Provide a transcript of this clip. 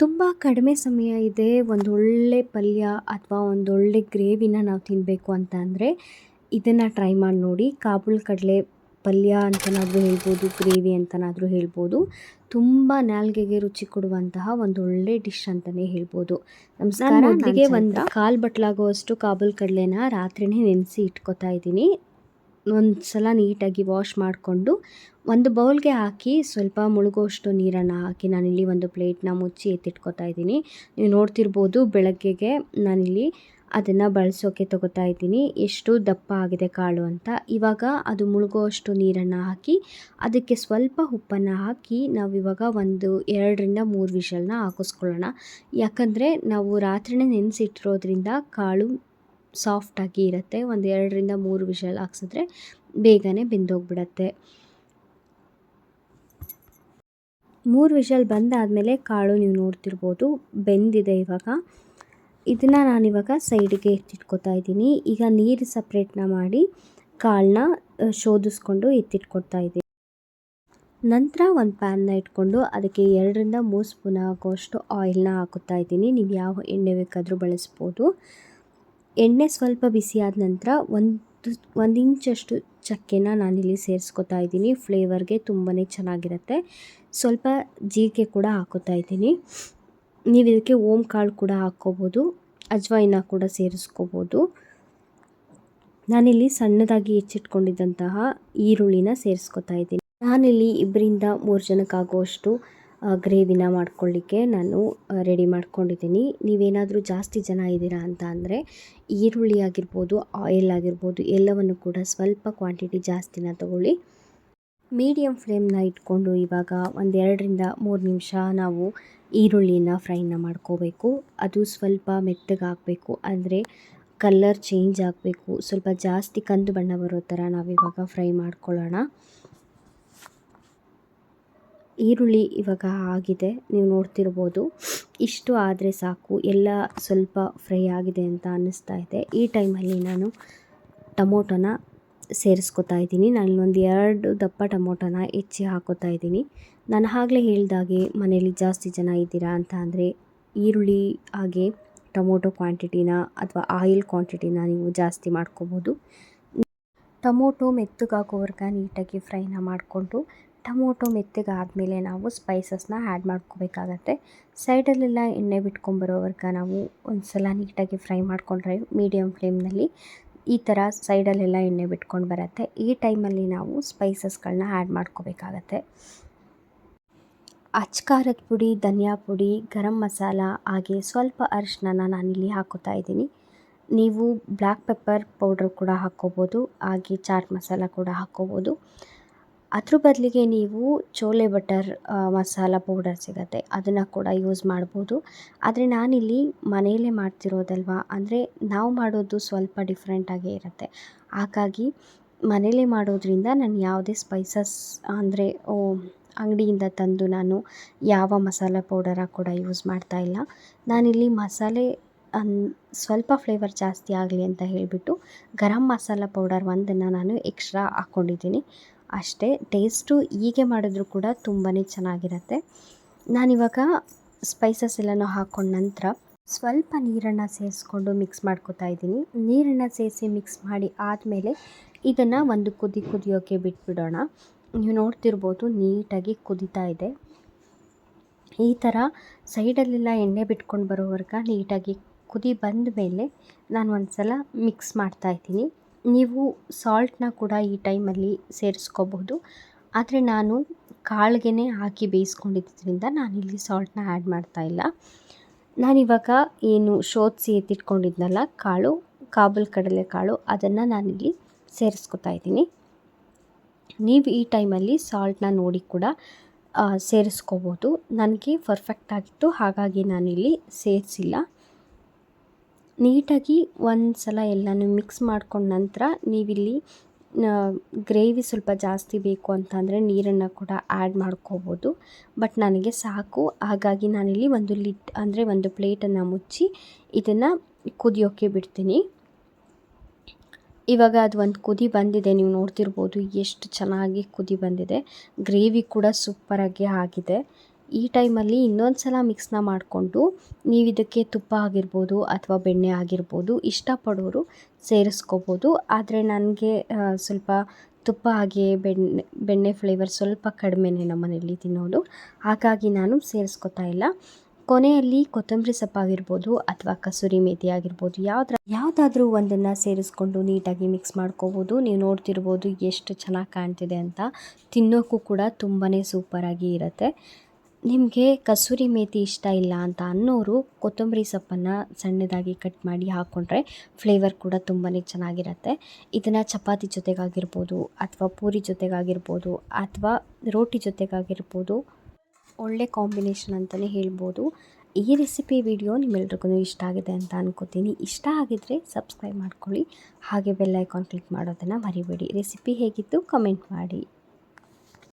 ತುಂಬ ಕಡಿಮೆ ಸಮಯ ಇದೆ ಒಂದೊಳ್ಳೆ ಪಲ್ಯ ಅಥವಾ ಒಂದೊಳ್ಳೆ ಗ್ರೇವಿನ ನಾವು ತಿನ್ನಬೇಕು ಅಂತ ಅಂದರೆ ಇದನ್ನು ಟ್ರೈ ಮಾಡಿ ನೋಡಿ. ಕಾಬೂಲ್ ಕಡಲೆ ಪಲ್ಯ ಅಂತನಾದರೂ ಹೇಳ್ಬೋದು ಗ್ರೇವಿ ಅಂತನಾದರೂ ಹೇಳ್ಬೋದು. ತುಂಬ ನಾಲ್ಗೆಗೆ ರುಚಿ ಕೊಡುವಂತಹ ಒಂದೊಳ್ಳೆ ಡಿಶ್ ಅಂತಲೇ ಹೇಳ್ಬೋದು. ನಮಸ್ಕಾರ ಮೊದಲಿಗೆ ಒಂದು ಕಾಲು ಬಟ್ಲಾಗುವಷ್ಟು ಕಾಬೂಲ್ ಕಡಲೆನ ರಾತ್ರಿನೇ ನೆನೆಸಿ ಇಟ್ಕೊತಾ ಇದ್ದೀನಿ. ಒಂದು ಸಲ ನೀಟಾಗಿ ವಾಶ್ ಮಾಡಿಕೊಂಡು ಒಂದು ಬೌಲ್ಗೆ ಹಾಕಿ ಸ್ವಲ್ಪ ಮುಳುಗೋಷ್ಟು ನೀರನ್ನು ಹಾಕಿ ನಾನಿಲ್ಲಿ ಒಂದು ಪ್ಲೇಟ್ನ ಮುಚ್ಚಿ ಎತ್ತಿಟ್ಕೊತಾ ಇದ್ದೀನಿ. ನೀವು ನೋಡ್ತಿರ್ಬೋದು ಬೆಳಗ್ಗೆಗೆ ನಾನಿಲ್ಲಿ ಅದನ್ನು ಬಳಸೋಕೆ ತಗೋತಾ ಇದ್ದೀನಿ. ಎಷ್ಟು ದಪ್ಪ ಆಗಿದೆ ಕಾಳು ಅಂತ. ಇವಾಗ ಅದು ಮುಳುಗುವಷ್ಟು ನೀರನ್ನು ಹಾಕಿ ಅದಕ್ಕೆ ಸ್ವಲ್ಪ ಉಪ್ಪನ್ನು ಹಾಕಿ ನಾವು ಇವಾಗ ಒಂದು ಎರಡರಿಂದ ಮೂರು ವಿಷಲನ್ನ ಹಾಕಿಸ್ಕೊಳ್ಳೋಣ. ಯಾಕಂದರೆ ನಾವು ರಾತ್ರಿನೇ ನೆನೆಸಿಟ್ಟಿರೋದ್ರಿಂದ ಕಾಳು ಸಾಫ್ಟಾಗಿ ಇರುತ್ತೆ. ಒಂದು ಎರಡರಿಂದ ಮೂರು ವಿಷಲ್ ಹಾಕ್ಸಿದ್ರೆ ಬೇಗನೆ ಬೆಂದೋಗ್ಬಿಡತ್ತೆ. ಮೂರು ವಿಷಲ್ ಬಂದಾದಮೇಲೆ ಕಾಳು ನೀವು ನೋಡ್ತಿರ್ಬೋದು ಬೆಂದಿದೆ ಇವಾಗ. ಇದನ್ನು ನಾನಿವಾಗ ಸೈಡಿಗೆ ಎತ್ತಿಟ್ಕೊತಾ ಇದ್ದೀನಿ. ಈಗ ನೀರು ಸಪ್ರೇಟ್ನ ಮಾಡಿ ಕಾಳನ್ನ ಶೋಧಿಸ್ಕೊಂಡು ಎತ್ತಿಟ್ಕೊಡ್ತಾ ಇದ್ದೀನಿ. ನಂತರ ಒಂದು ಪ್ಯಾನ್ನ ಇಟ್ಕೊಂಡು ಅದಕ್ಕೆ ಎರಡರಿಂದ ಮೂರು ಸ್ಪೂನ್ ಆಗೋಷ್ಟು ಆಯಿಲ್ನ ಹಾಕುತ್ತಾ ಇದ್ದೀನಿ. ನೀವು ಯಾವ ಎಣ್ಣೆ ಬೇಕಾದರೂ ಬಳಸ್ಬೋದು. ಎಣ್ಣೆ ಸ್ವಲ್ಪ ಬಿಸಿ ಆದ ನಂತರ ಒಂದು ಒಂದು ಇಂಚಷ್ಟು ಚಕ್ಕೆನ ನಾನಿಲ್ಲಿ ಸೇರಿಸ್ಕೊತಾ ಇದ್ದೀನಿ. ಫ್ಲೇವರ್ಗೆ ತುಂಬಾ ಚೆನ್ನಾಗಿರುತ್ತೆ. ಸ್ವಲ್ಪ ಜೀರಿಗೆ ಕೂಡ ಹಾಕೋತಾ ಇದ್ದೀನಿ. ನೀವು ಇದಕ್ಕೆ ಓಮ್ ಕಾಳು ಕೂಡ ಹಾಕ್ಕೋಬೋದು ಅಜ್ವಾಯಿನ ಕೂಡ ಸೇರಿಸ್ಕೋಬೋದು. ನಾನಿಲ್ಲಿ ಸಣ್ಣದಾಗಿ ಹೆಚ್ಚಿಟ್ಕೊಂಡಿದ್ದಂತಹ ಈರುಳ್ಳಿನ ಸೇರಿಸ್ಕೊತಾ ಇದ್ದೀನಿ. ನಾನಿಲ್ಲಿ ಇಬ್ಬರಿಂದ ಮೂರು ಜನಕ್ಕಾಗುವಷ್ಟು ಗ್ರೇವಿನ ಮಾಡ್ಕೊಳ್ಳಿಕ್ಕೆ ನಾನು ರೆಡಿ ಮಾಡ್ಕೊಂಡಿದ್ದೀನಿ. ನೀವೇನಾದರೂ ಜಾಸ್ತಿ ಜನ ಇದ್ದೀರಾ ಅಂತ ಅಂದರೆ, ಈರುಳ್ಳಿ ಆಗಿರ್ಬೋದು ಆಯಿಲ್ ಆಗಿರ್ಬೋದು, ಎಲ್ಲವನ್ನು ಕೂಡ ಸ್ವಲ್ಪ ಕ್ವಾಂಟಿಟಿ ಜಾಸ್ತಿನ ತಗೊಳ್ಳಿ. ಮೀಡಿಯಮ್ ಫ್ಲೇಮ್ನ ಇಟ್ಕೊಂಡು ಇವಾಗ ಒಂದೆರಡರಿಂದ ಮೂರು ನಿಮಿಷ ನಾವು ಈರುಳ್ಳಿನ ಫ್ರೈನ ಮಾಡ್ಕೋಬೇಕು. ಅದು ಸ್ವಲ್ಪ ಮೆತ್ತಗಾಗಬೇಕು ಅಂದರೆ ಕಲ್ಲರ್ ಚೇಂಜ್ ಆಗಬೇಕು. ಸ್ವಲ್ಪ ಜಾಸ್ತಿ ಕಂದು ಬಣ್ಣ ಬರೋ ಥರ ನಾವಿವಾಗ ಫ್ರೈ ಮಾಡ್ಕೊಳ್ಳೋಣ. ಈರುಳ್ಳಿ ಇವಾಗ ಆಗಿದೆ, ನೀವು ನೋಡ್ತಿರ್ಬೋದು. ಇಷ್ಟು ಆದರೆ ಸಾಕು, ಎಲ್ಲ ಸ್ವಲ್ಪ ಫ್ರೈ ಆಗಿದೆ ಅಂತ ಅನ್ನಿಸ್ತಾ ಇದೆ. ಈ ಟೈಮಲ್ಲಿ ನಾನು ಟೊಮೊಟೊನ ಸೇರಿಸ್ಕೊತಾ ಇದ್ದೀನಿ. ಒಂದು ಎರಡು ದಪ್ಪ ಟೊಮೊಟೊನ ಹೆಚ್ಚಿ ಹಾಕೋತಾ ಇದ್ದೀನಿ. ನಾನು ಆಗಲೇ ಹೇಳಿದಾಗೆ ಮನೇಲಿ ಜಾಸ್ತಿ ಜನ ಇದ್ದೀರಾ ಅಂತ ಅಂದರೆ, ಈರುಳ್ಳಿ ಹಾಗೆ ಟೊಮೊಟೊ ಕ್ವಾಂಟಿಟಿನ ಅಥವಾ ಆಯಿಲ್ ಕ್ವಾಂಟಿಟಿನ ನೀವು ಜಾಸ್ತಿ ಮಾಡ್ಕೋಬೋದು. ಟೊಮೊಟೊ ಮೆತ್ತಗಾಗೋವರೆಗೆ ನೀಟಾಗಿ ಫ್ರೈನ ಮಾಡಿಕೊಂಡು ಟೊಮೊಟೊ ಮೆತ್ತಗಾದಮೇಲೆ ನಾವು ಸ್ಪೈಸಸ್ನ ಆ್ಯಡ್ ಮಾಡ್ಕೋಬೇಕಾಗತ್ತೆ. ಸೈಡಲ್ಲೆಲ್ಲ ಎಣ್ಣೆ ಬಿಟ್ಕೊಂಬರೋವರೆಗೆ ನಾವು ಒಂದು ಸಲ ನೀಟಾಗಿ ಫ್ರೈ ಮಾಡಿಕೊಂಡ್ರೆ ಮೀಡಿಯಮ್ ಫ್ಲೇಮ್ನಲ್ಲಿ ಈ ಥರ ಸೈಡಲ್ಲೆಲ್ಲ ಎಣ್ಣೆ ಬಿಟ್ಕೊಂಡು ಬರುತ್ತೆ. ಈ ಟೈಮಲ್ಲಿ ನಾವು ಸ್ಪೈಸಸ್ಗಳನ್ನ ಆ್ಯಡ್ ಮಾಡ್ಕೋಬೇಕಾಗತ್ತೆ. ಅಚ್ಕಾರದ ಪುಡಿ, ಧನಿಯಾ ಪುಡಿ, ಗರಂ ಮಸಾಲ ಹಾಗೆ ಸ್ವಲ್ಪ ಅರಿಶಿನ ನಾನಿಲ್ಲಿ ಹಾಕೋತಾ ಇದ್ದೀನಿ. ನೀವು ಬ್ಲ್ಯಾಕ್ ಪೆಪ್ಪರ್ ಪೌಡ್ರ್ ಕೂಡ ಹಾಕ್ಕೋಬೋದು ಹಾಗೆ ಚಾಟ್ ಮಸಾಲ ಕೂಡ ಹಾಕ್ಕೋಬೋದು ಅದ್ರ ಬದಲಿಗೆ ನೀವು ಚೋಲೆ ಬಟರ್ ಮಸಾಲ ಪೌಡರ್ ಸಿಗುತ್ತೆ. ಅದನ್ನು ಕೂಡ ಯೂಸ್ ಮಾಡ್ಬೋದು. ಆದರೆ ನಾನಿಲ್ಲಿ ಮನೆಯಲ್ಲೇ ಮಾಡ್ತಿರೋದಲ್ವ? ಅಂದರೆ ನಾವು ಮಾಡೋದು ಸ್ವಲ್ಪ ಡಿಫ್ರೆಂಟಾಗೇ ಇರುತ್ತೆ. ಹಾಗಾಗಿ ಮನೆಯಲ್ಲೇ ಮಾಡೋದ್ರಿಂದ ನಾನು ಯಾವುದೇ ಸ್ಪೈಸಸ್ ಅಂದರೆ ಅಂಗಡಿಯಿಂದ ತಂದು ನಾನು ಯಾವ ಮಸಾಲ ಪೌಡರ ಕೂಡ ಯೂಸ್ ಮಾಡ್ತಾ ಇಲ್ಲ. ನಾನಿಲ್ಲಿ ಮಸಾಲೆ, ಅನ್, ಸ್ವಲ್ಪ ಫ್ಲೇವರ್ ಜಾಸ್ತಿ ಆಗಲಿ ಅಂತ ಹೇಳಿಬಿಟ್ಟು ಗರಂ ಮಸಾಲ ಪೌಡರ್ ಒಂದನ್ನು ನಾನು ಎಕ್ಸ್ಟ್ರಾ ಹಾಕ್ಕೊಂಡಿದ್ದೀನಿ ಅಷ್ಟೇ ಟೇಸ್ಟು ಹೀಗೆ ಮಾಡಿದ್ರು ಕೂಡ ತುಂಬಾ ಚೆನ್ನಾಗಿರುತ್ತೆ. ನಾನಿವಾಗ ಸ್ಪೈಸಸ್ ಎಲ್ಲನೂ ಹಾಕ್ಕೊಂಡ ನಂತರ ಸ್ವಲ್ಪ ನೀರನ್ನು ಸೇರಿಸ್ಕೊಂಡು ಮಿಕ್ಸ್ ಮಾಡ್ಕೋತಾ ಇದ್ದೀನಿ. ನೀರನ್ನು ಸೇರಿಸಿ ಮಿಕ್ಸ್ ಮಾಡಿ ಆದಮೇಲೆ ಇದನ್ನು ಒಂದು ಕುದಿ ಕುದಿಯೋಕ್ಕೆ ಬಿಟ್ಬಿಡೋಣ. ನೀವು ನೋಡ್ತಿರ್ಬೋದು ನೀಟಾಗಿ ಕುದೀತಾ ಇದೆ. ಈ ಥರ ಸೈಡಲ್ಲೆಲ್ಲ ಎಣ್ಣೆ ಬಿಟ್ಕೊಂಡು ಬರೋವರೆಗೆ ನೀಟಾಗಿ ಕುದಿ ಬಂದ ಮೇಲೆ ನಾನು ಒಂದು ಸಲ ಮಿಕ್ಸ್ ಮಾಡ್ತಾಯಿದ್ದೀನಿ ನೀವು ಸಾಲ್ಟನ್ನ ಕೂಡ ಈ ಟೈಮಲ್ಲಿ ಸೇರಿಸ್ಕೋಬಹುದು. ಆದರೆ ನಾನು ಕಾಳಿಗೆ ಹಾಕಿ ಬೇಯಿಸ್ಕೊಂಡಿದ್ದರಿಂದ ನಾನಿಲ್ಲಿ ಸಾಲ್ಟನ್ನ ಆ್ಯಡ್ ಮಾಡ್ತಾಯಿಲ್ಲ ನಾನಿವಾಗ ಏನು ಶೋಧಿಸಿ ಎತ್ತಿಟ್ಕೊಂಡಿದ್ನಲ್ಲ ಕಾಳು, ಕಾಬೂಲ್ ಕಡಲೆ ಕಾಳು, ಅದನ್ನು ನಾನಿಲ್ಲಿ ಸೇರಿಸ್ಕೊತಾ ಇದ್ದೀನಿ. ನೀವು ಈ ಟೈಮಲ್ಲಿ ಸಾಲ್ಟನ್ನ ನೋಡಿ ಕೂಡ ಸೇರಿಸ್ಕೋಬೋದು. ನನಗೆ ಪರ್ಫೆಕ್ಟ್ ಆಗಿತ್ತು, ಹಾಗಾಗಿ ನಾನಿಲ್ಲಿ ಸೇರಿಸಿಲ್ಲ. ನೀಟಾಗಿ ಒಂದು ಸಲ ಎಲ್ಲನೂ ಮಿಕ್ಸ್ ಮಾಡ್ಕೊಂಡ ನಂತರ ನೀವಿಲ್ಲಿ ಗ್ರೇವಿ ಸ್ವಲ್ಪ ಜಾಸ್ತಿ ಬೇಕು ಅಂತಂದರೆ ನೀರನ್ನು ಕೂಡ ಆ್ಯಡ್ ಮಾಡ್ಕೋಬೋದು. ಬಟ್ ನನಗೆ ಸಾಕು. ಹಾಗಾಗಿ ನಾನಿಲ್ಲಿ ಒಂದು ಲಿಟ್ ಅಂದರೆ ಒಂದು ಪ್ಲೇಟನ್ನು ಮುಚ್ಚಿ ಇದನ್ನು ಕುದಿಯೋಕ್ಕೆ ಬಿಡ್ತೀನಿ. ಇವಾಗ ಅದು ಒಂದು ಕುದಿ ಬಂದಿದೆ. ನೀವು ನೋಡ್ತಿರ್ಬೋದು ಎಷ್ಟು ಚೆನ್ನಾಗಿ ಕುದಿ ಬಂದಿದೆ. ಗ್ರೇವಿ ಕೂಡ ಸೂಪರಾಗಿ ಆಗಿದೆ. ಈ ಟೈಮಲ್ಲಿ ಇನ್ನೊಂದು ಸಲ ಮಿಕ್ಸ್ನ ಮಾಡಿಕೊಂಡು ನೀವು ಇದಕ್ಕೆ ತುಪ್ಪ ಆಗಿರ್ಬೋದು ಅಥವಾ ಬೆಣ್ಣೆ ಆಗಿರ್ಬೋದು ಇಷ್ಟಪಡೋರು ಸೇರಿಸ್ಕೋಬೋದು. ಆದರೆ ನನಗೆ ಸ್ವಲ್ಪ ತುಪ್ಪ ಹಾಗೆ ಬೆಣ್ಣೆ ಬೆಣ್ಣೆ ಫ್ಲೇವರ್ ಸ್ವಲ್ಪ ಕಡಿಮೆನೇ ಮನೆಯಲ್ಲಿ ತಿನ್ನೋದು. ಹಾಗಾಗಿ ನಾನು ಸೇರಿಸ್ಕೊತಾ ಇಲ್ಲ. ಕೊನೆಯಲ್ಲಿ ಕೊತ್ತಂಬರಿ ಸೊಪ್ಪಾಗಿರ್ಬೋದು ಅಥವಾ ಕಸೂರಿ ಮೇತಿ ಆಗಿರ್ಬೋದು ಯಾವ್ದ್ರ, ಯಾವುದಾದ್ರೂ ಒಂದನ್ನು ಸೇರಿಸ್ಕೊಂಡು ನೀಟಾಗಿ ಮಿಕ್ಸ್ ಮಾಡ್ಕೋಬೋದು. ನೀವು ನೋಡ್ತಿರ್ಬೋದು ಎಷ್ಟು ಚೆನ್ನಾಗಿ ಕಾಣ್ತಿದೆ ಅಂತ. ತಿನ್ನೋಕ್ಕೂ ಕೂಡ ತುಂಬಾ ಸೂಪರಾಗಿ ಇರುತ್ತೆ. ನಿಮಗೆ ಕಸೂರಿ ಮೇಥಿ ಇಷ್ಟ ಇಲ್ಲ ಅಂತ ಅನ್ನೋರು ಕೊತ್ತಂಬರಿ ಸೊಪ್ಪನ್ನು ಸಣ್ಣದಾಗಿ ಕಟ್ ಮಾಡಿ ಹಾಕ್ಕೊಂಡ್ರೆ ಫ್ಲೇವರ್ ಕೂಡ ತುಂಬಾ ಚೆನ್ನಾಗಿರುತ್ತೆ. ಇದನ್ನು ಚಪಾತಿ ಜೊತೆಗಾಗಿರ್ಬೋದು ಅಥವಾ ಪೂರಿ ಜೊತೆಗಾಗಿರ್ಬೋದು ಅಥವಾ ರೋಟಿ ಜೊತೆಗಾಗಿರ್ಬೋದು ಒಳ್ಳೆ ಕಾಂಬಿನೇಷನ್ ಅಂತಲೇ ಹೇಳ್ಬೋದು. ಈ ರೆಸಿಪಿ ವಿಡಿಯೋ ನಿಮ್ಮೆಲ್ರಿಗೂ ಇಷ್ಟ ಆಗಿದೆ ಅಂತ ಅನ್ಕೋತೀನಿ. ಇಷ್ಟ ಆಗಿದ್ದರೆ ಸಬ್ಸ್ಕ್ರೈಬ್ ಮಾಡ್ಕೊಳ್ಳಿ. ಹಾಗೆ ಬೆಲ್ ಐಕಾನ್ ಕ್ಲಿಕ್ ಮಾಡೋದನ್ನು ಮರಿಬೇಡಿ. ರೆಸಿಪಿ ಹೇಗಿತ್ತು? ಕಮೆಂಟ್ ಮಾಡಿ.